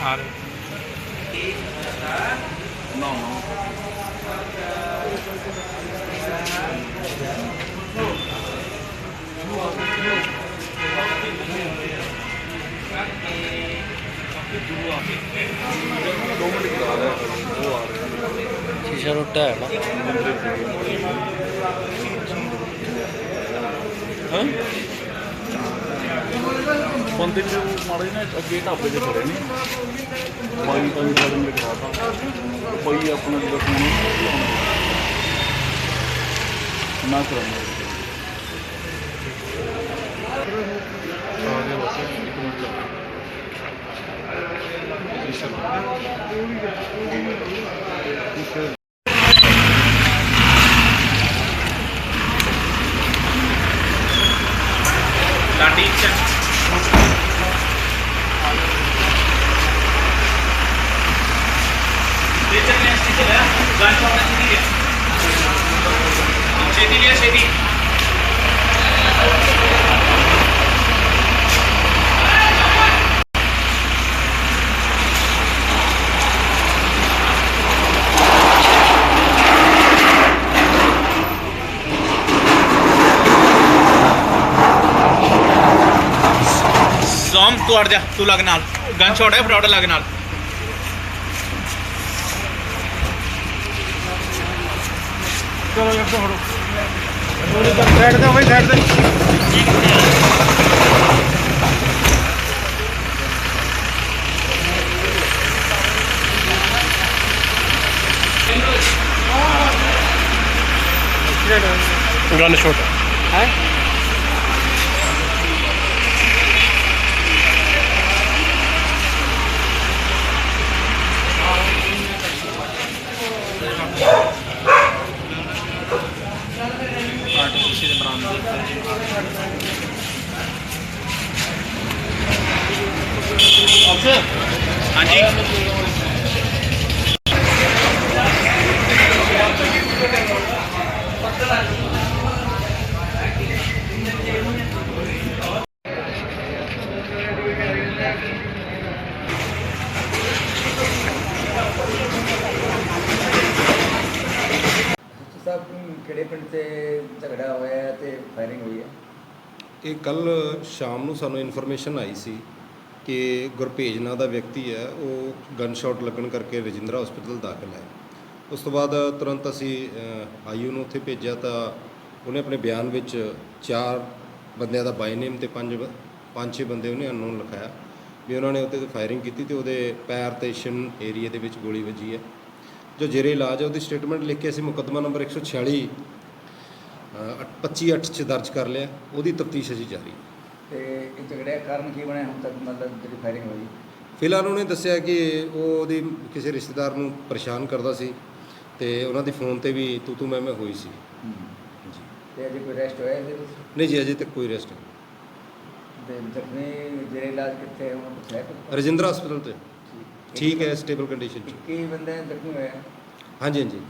ਆ ਰਹੇ ਸ਼ੀਸ਼ਾ ਟੁੱਟਾ ਹੈ ਨਾ ਹਾਂ? ਬੰਦੇ ਨੂੰ ਮਾੜੇ ਨਾ ਅੱਗੇ ਢਾਬੇ ਤੇ ਖੜੇ ਨੇ ਬਾਈ ਤਾਂ ਜਿਹੜਾ ਮੇਰੇ ਕਰਾਤਾ ਬਾਈ ਆਪਣਾ ਜਿਹੜਾ ਫੋਨ ਨਾ ਕਰਾਂਗੇ ਸੋਮ ਤੂੰ ਅੜ ਜਾ ਤੂੰ ਲੱਗ ਨਾਲ। ਗਨ ਸ਼ਾਟ ਹੈ ਫਟਾਫਟ ਲੱਗ ਨਾਲ। ਚਲੋ ਯਾਰ ਤੋਂ ਹੜੋ ਸਾਈਡ ਤੇ ਬਈ ਸਾਈਡ ਤੇ ਗਨ ਸ਼ਾਟ ਹੈ? ਆਰਟੀਫੀਸ਼ੀਅਲ ਬਰਾਂਡ ਹਾਂਜੀ। ਸਾਹਿਬ ਕਿਹੜੇ ਪਿੰਡ ਤੇ ਝਗੜਾ ਹੋਇਆ ਹੈ ਤੇ ਫਾਇਰਿੰਗ ਹੋਈ ਹੈ? ਇਹ ਕੱਲ ਸ਼ਾਮ ਨੂੰ ਸਾਨੂੰ ਇਨਫੋਰਮੇਸ਼ਨ ਆਈ ਸੀ ਕਿ ਗੁਰਭੇਜ ਨਾਂ ਦਾ ਵਿਅਕਤੀ ਹੈ, ਉਹ ਗਨ ਸ਼ਾਟ ਲੱਗਣ ਕਰਕੇ ਰਜਿੰਦਰਾ ਹਸਪੀਟਲ ਦਾਖਲ ਹੈ। ਉਸ ਤੋਂ ਬਾਅਦ ਤੁਰੰਤ ਅਸੀਂ ਆਈਯੂ ਨੂੰ ਉੱਥੇ ਭੇਜਿਆ ਤਾਂ ਉਹਨੇ ਆਪਣੇ ਬਿਆਨ ਵਿੱਚ ਚਾਰ ਬੰਦਿਆਂ ਦਾ ਬਾਈ ਨੇਮ ਤੇ ਪੰਜ ਪੰਜ ਛੇ ਬੰਦੇ ਉਹਨੇ ਅਨਨੋਨ ਲਿਖਾਇਆ ਵੀ ਉਹਨਾਂ ਨੇ ਉਹਤੇ ਫਾਇਰਿੰਗ ਕੀਤੀ ਤੇ ਉਹਦੇ ਪੈਰ ਤੇ ਸ਼ਿਨ ਏਰੀਆ ਦੇ ਵਿੱਚ ਗੋਲੀ ਵੱਜੀ ਹੈ। ਜੋ ਜੇਰੇ ਇਲਾਜ ਹੈ ਉਹਦੀ ਸਟੇਟਮੈਂਟ ਲਿਖ ਕੇ ਅਸੀਂ ਮੁਕੱਦਮਾ ਨੰਬਰ 146 25 8 ਚ ਦਰਜ ਕਰ ਲਿਆ। ਉਹਦੀ ਤਫਤੀਸ਼ ਅਜੀ ਜਾਰੀ। ਹੈ ਤੇ ਇਹ ਝਗੜੇ ਦਾ ਕਾਰਨ ਕੀ ਬਣਿਆ ਹੁਣ ਤੱਕ? ਮਤਲਬ ਜਿਹੜੀ ਫਾਇਰਿੰਗ ਹੋਈ। ਫਿਲਹਾਲ ਉਹਨੇ ਦੱਸਿਆ ਕਿ ਉਹ ਉਹਦੀ ਕਿਸੇ ਰਿਸ਼ਤੇਦਾਰ ਨੂੰ ਪਰੇਸ਼ਾਨ ਕਰਦਾ ਸੀ ਤੇ ਉਹਨਾਂ ਦੀ ਫੋਨ ਤੇ ਵੀ ਤੂੰ ਤੂੰ ਮੈਂ ਮੈਂ ਹੋਈ ਸੀ। ਜੀ ਤੇ ਅਜੇ ਕੋਈ ਰੈਸਟ ਹੋਇਆ ਇਹਦੇ ਵਿੱਚ? ਨਹੀਂ ਜੀ ਅਜੇ ਤੱਕ ਕੋਈ ਰੈਸਟ ਤੇ ਜ਼ਖਮੀ ਜਿਹੜੇ ਇਲਾਜ ਕਿੱਥੇ ਉਹਨਾਂ ਨੂੰ ਹੈ ਕੁਛ? ਰਜਿੰਦਰਾ ਹਸਪੀਟਲ ਤੇ। ਠੀਕ ਹੈ ਸਟੇਬਲ ਕੰਡੀਸ਼ਨ ਚ ਕੀ ਬੰਦੇ ਜ਼ਖਮੀ ਹੋਏ ਆ? ਹਾਂਜੀ ਹਾਂਜੀ